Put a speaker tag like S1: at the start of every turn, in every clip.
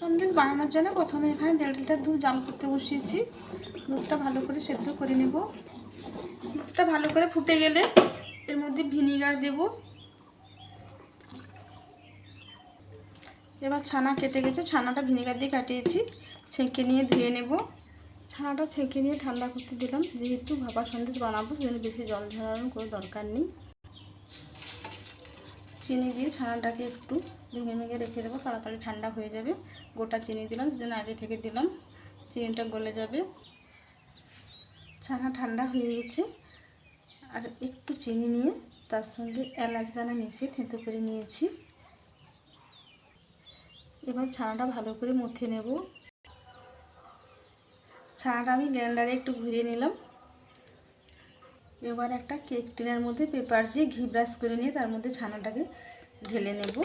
S1: সন্দেশ বানানোর জন্য প্রথমে এখানে দেড় লিটার দুধ জাল করতে বসিয়েছি। দুধটা ভালো করে সেদ্ধ করে নেব। দুধটা ভালো করে ফুটে গেলে এর মধ্যে ভিনিগার দেব। এবার ছানা কেটে গেছে, ছানাটা ভিনিগার দিয়ে কাটিয়েছি। ছেঁকে নিয়ে ধুয়ে নেব। ছানাটা ছেঁকে নিয়ে ঠান্ডা করতে দিলাম। যেহেতু ভাপা সন্দেশ বানাবো, সেজন্য বেশি জল ঝরানোর কোনো দরকার নেই। চিনি দিয়ে ছানাটাকে একটু ভেঙে ভেঙে রেখে দেবো, তাড়াতাড়ি ঠান্ডা হয়ে যাবে। গোটা চিনি দিলাম, সেজন্য আগে থেকে দিলাম। চিনিটা গলে যাবে। ছানা ঠান্ডা হয়ে গেছে। আর একটু চিনি নিয়ে তার সঙ্গে এলাচ দানা মিশিয়ে থেঁতো করে নিয়েছি। এবার ছানাটা ভালো করে মথে নেব। ছানাটা আমি গ্রাইন্ডারে একটু ঘুরিয়ে নিলাম। এবার একটা কেক টিনের মধ্যে পেপার দিয়ে ঘি ব্রাশ করে নিয়ে তার মধ্যে ছানাটাকে ঢেলে নেব।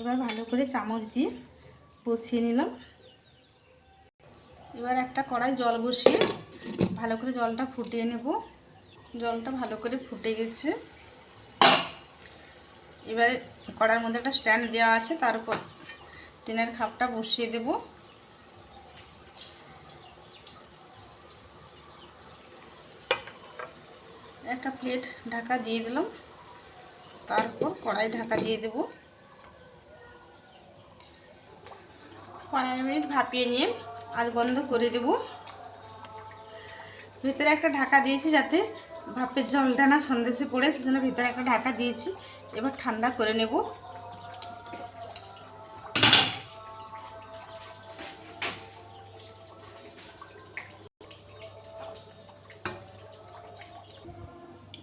S1: এবার ভালো করে চামচ দিয়ে বসিয়ে নিলাম। এবার একটা কড়াই জল বসিয়ে ভালো করে জলটা ফুটিয়ে নেব। জলটা ভালো করে ফুটে গেছে। এবারে কড়ার মধ্যে একটা স্ট্যান্ড দেওয়া আছে, তার উপর টিনের খাপটা বসিয়ে দেব। একটা প্লেট ঢাকা দিয়ে দিলাম, তারপর কড়াই ঢাকা দিয়ে দেব। পনেরো মিনিট ভাপিয়ে নিয়ে আজ বন্ধ করে দেব। ভিতরে একটা ঢাকা দিয়েছি যাতে ভাপের জলটা না সন্দেশে পড়ে, সেজন্য ভিতরে একটা ঢাকা দিয়েছি। এবার ঠান্ডা করে নেব।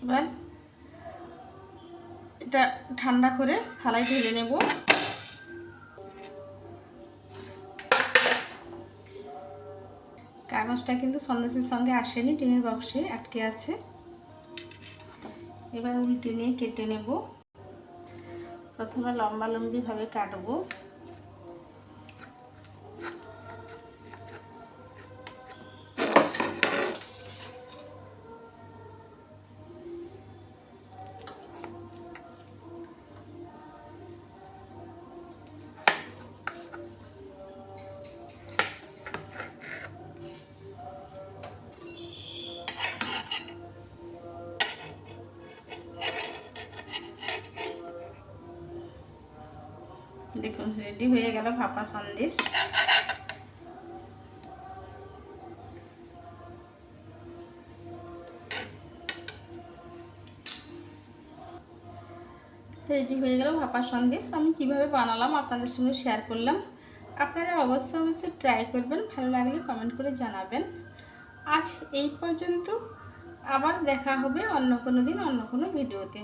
S1: এবার এটা ঠান্ডা করে থালায় ঢেলে নেব। কাগজটা কিন্তু সন্দেশের সঙ্গে আসেনি, টিনের বক্সে আটকে আছে। এবার উল্টে নিয়ে কেটে নেব। প্রথমে লম্বা লম্বিভাবে কাটবো। দেখুন রেডি হয়ে গেল ভাপা সন্দেশ। রেডি হয়ে গেল ভাপা সন্দেশ। আমি কীভাবে বানালাম আপনাদের সঙ্গে শেয়ার করলাম। আপনারা অবশ্যই অবশ্যই ট্রাই করবেন, ভালো লাগলে কমেন্ট করে জানাবেন। আজ এই পর্যন্ত, আবার দেখা হবে অন্য কোনো দিন, অন্য কোনো ভিডিওতে